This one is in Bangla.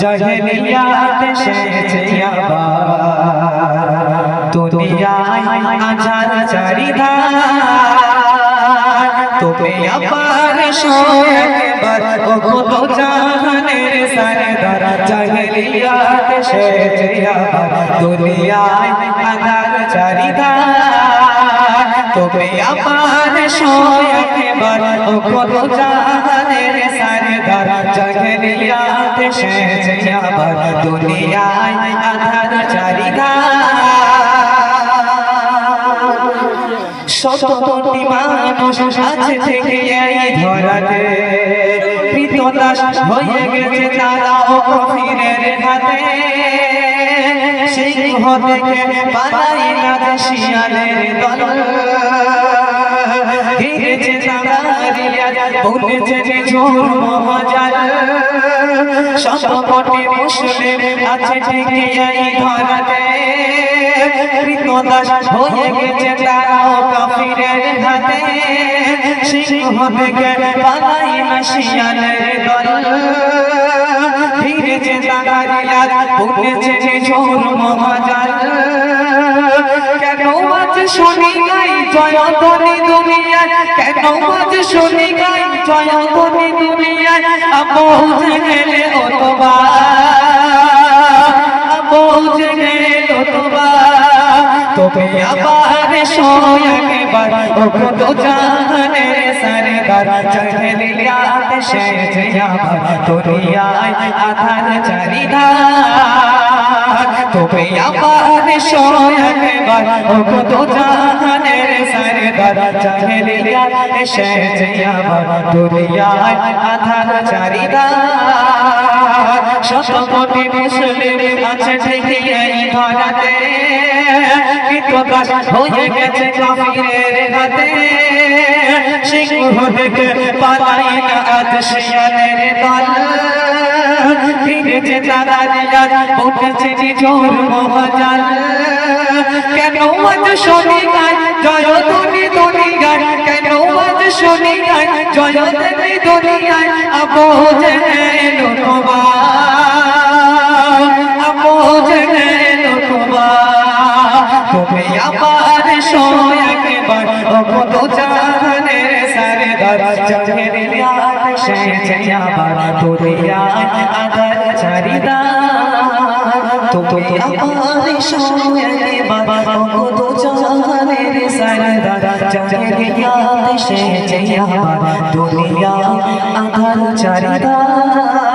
জহলিয়াত শেষে আবার দুনিয়ায় আজার চারিধার তুমি আবার শোয়বার ও কত জাহানের সরদার জহলিয়াত শেষে আবার দুনিয়ায় আজার চারিধার তুমি আবার শোয়বার ও কত জাহানের সরদার জহলিয়াত শেষে আবার দুনিয়ায় আধার চারিধার শত কোটি মানুষ আছে থেকে এই ধরাতে প্রীতদাস হয়ে গেছে তারা ও কফিরের হাতে। সিংহ থেকে পালাই না শিয়ালের দল বলেছে মহাজাল শত কোটি মুসলিম আছে থেকে এই ধরাতে কৃতদাস হয়ে গেছে তারাও কাফিরের হাতে সিংহ থেকে পালাই না শিয়ালের দল ফিরেছে তারারিয়া বলেছে যে ঝোর মহাজাল শুনি গাই জয়তনি দুনিয়ায়। কেন আজ শুনি গাই জয়তনি দুনিয়ায়? আবুজ গেলে অতবা আবুজ গেলে অতবা তবে আবার সোয়াকেবার ও কত জাহানের সরদার চহলিয়াত শেষে আবার দুনিয়ায় আধার চারিধার। তবে আবার সোয়াকেবার ও কত জাহানের সরদার চহলিয়াত শেষে আবার দুনিয়ায় আধার চারিধার শত মুসলিম আছে এই ধরাতে বিপদাস হয়ে গেছে কাফিরের হাতে সিংহ থেকে পালাই না আজ শিয়ালের দল। ফিরেছে তারা রিয়াজ উঠেছে জোর মহাজাল। কেন আজ শনি গায় জয় ধনি গায় কেন আজ শনি গায় জয় ধনি গায় আবো জেল তোমার আবো জেল তোমার তুমি আবার সরদার চহের ইয়াদ শেষে আবার দুনিয়ায় আধার। চারিদার তুমি ও কত জাহানের সরদার চহের ইয়াদ শেষে আবার দুনিয়ায় আধার চারিদার